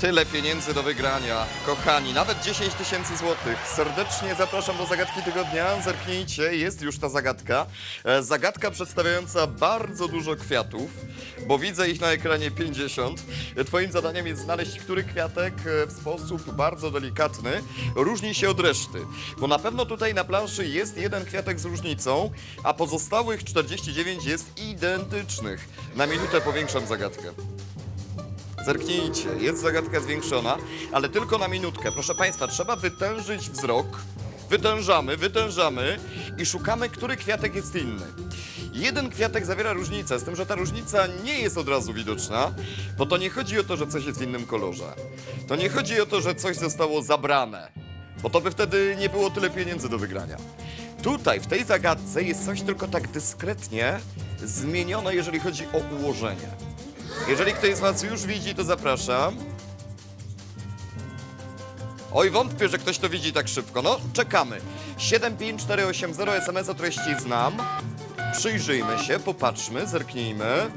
Tyle pieniędzy do wygrania. Kochani, nawet 10 tysięcy złotych. Serdecznie zapraszam do zagadki tygodnia. Zerknijcie, jest już ta zagadka. E, Zagadka przedstawiająca bardzo dużo kwiatów, bo widzę ich na ekranie 50. E, Twoim zadaniem jest znaleźć, który kwiatek e, w sposób bardzo delikatny różni się od reszty. Bo na pewno tutaj na planszy jest jeden kwiatek z różnicą, a pozostałych 49 jest identycznych. Na minutę powiększam zagadkę. Zerknijcie, jest zagadka zwiększona, ale tylko na minutkę. Proszę Państwa, trzeba wytężyć wzrok. Wytężamy, wytężamy i szukamy, który kwiatek jest inny. Jeden kwiatek zawiera różnicę, z tym, że ta różnica nie jest od razu widoczna, bo to nie chodzi o to, że coś jest w innym kolorze. To nie chodzi o to, że coś zostało zabrane, bo to by wtedy nie było tyle pieniędzy do wygrania. Tutaj, w tej zagadce jest coś tylko tak dyskretnie zmienione, jeżeli chodzi o ułożenie. Jeżeli ktoś z Was już widzi, to zapraszam. Oj, wątpię, że ktoś to widzi tak szybko. No, czekamy. 75480 SMS o treści znam. Przyjrzyjmy się, popatrzmy, zerknijmy.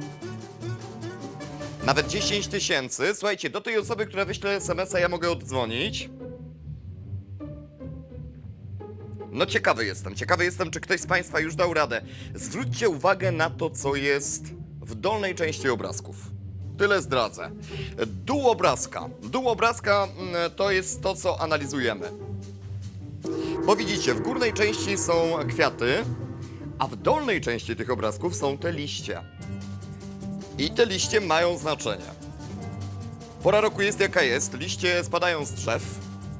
Nawet 10 tysięcy. Słuchajcie, do tej osoby, która wyśle SMS-a, ja mogę oddzwonić. No ciekawy jestem, ciekawy jestem, czy ktoś z Państwa już dał radę. Zwróćcie uwagę na to, co jest w dolnej części obrazków. Tyle zdradzę. Dół obrazka. Dół obrazka mm, to jest to, co analizujemy. Bo widzicie, w górnej części są kwiaty, a w dolnej części tych obrazków są te liście. I te liście mają znaczenie. Pora roku jest jaka jest, liście spadają z drzew.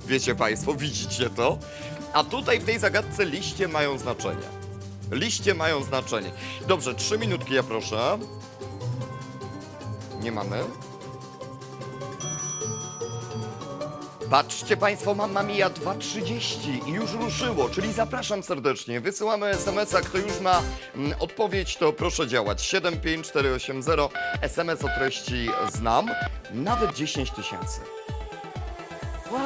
Wiecie Państwo, widzicie to. A tutaj w tej zagadce liście mają znaczenie. Liście mają znaczenie. Dobrze, trzy minutki ja proszę. Nie mamy. Patrzcie Państwo, Mamma Mia 2.30 i już ruszyło, czyli zapraszam serdecznie. Wysyłamy SMS-a, kto już ma mm, odpowiedź, to proszę działać. 75480, SMS o treści znam, nawet 10 tysięcy. Wow!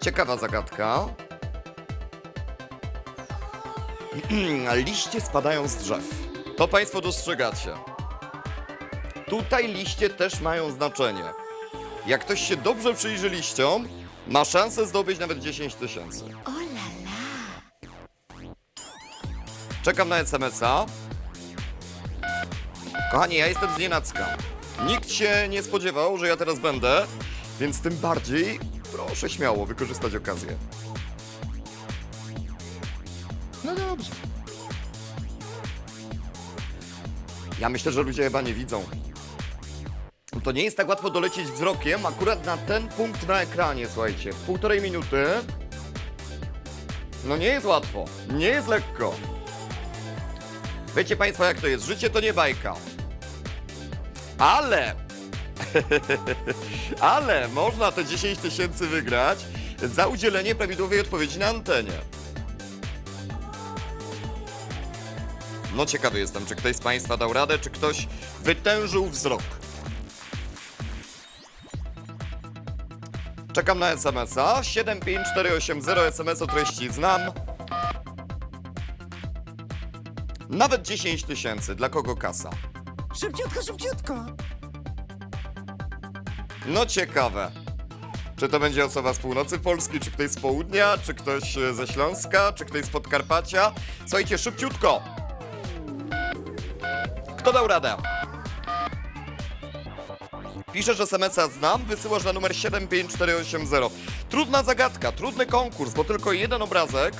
Ciekawa zagadka. liście spadają z drzew. To Państwo dostrzegacie. Tutaj liście też mają znaczenie. Jak ktoś się dobrze przyjrzy liściom, ma szansę zdobyć nawet 10 tysięcy. O la la. Czekam na SMS-a. Kochani, ja jestem z Nienacka. Nikt się nie spodziewał, że ja teraz będę, więc tym bardziej proszę śmiało wykorzystać okazję. No dobrze. Ja myślę, że ludzie chyba nie widzą. To nie jest tak łatwo dolecieć wzrokiem akurat na ten punkt na ekranie, słuchajcie. W półtorej minuty. No nie jest łatwo. Nie jest lekko. Wiecie Państwo, jak to jest? Życie to nie bajka. Ale... Ale można te 10 tysięcy wygrać za udzielenie prawidłowej odpowiedzi na antenie. No ciekawy jestem, czy ktoś z Państwa dał radę, czy ktoś wytężył wzrok. Czekam na SMS-a. 75480 SMS o treści znam. Nawet 10 tysięcy. Dla kogo kasa? Szybciutko, szybciutko. No ciekawe. Czy to będzie osoba z północy Polski, czy ktoś z południa, czy ktoś e, ze Śląska, czy ktoś z Podkarpacia? Słuchajcie, szybciutko. Kto dał radę? Piszesz SMS-a znam, wysyłasz na numer 75480. Trudna zagadka, trudny konkurs, bo tylko jeden obrazek,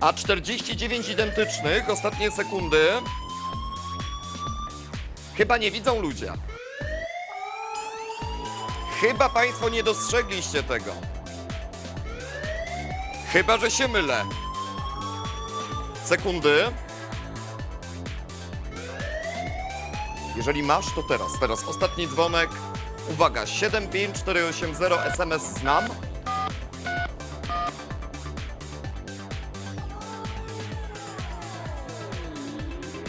a 49 identycznych, ostatnie sekundy. Chyba nie widzą ludzie. Chyba Państwo nie dostrzegliście tego. Chyba, że się mylę. Sekundy. Jeżeli masz, to teraz. Teraz ostatni dzwonek. Uwaga, 75480 SMS znam.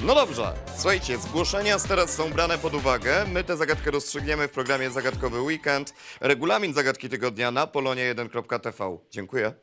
No dobrze, słuchajcie, zgłoszenia teraz są brane pod uwagę. My tę zagadkę rozstrzygniemy w programie Zagadkowy Weekend. Regulamin zagadki tygodnia na polonie1.tv. Dziękuję.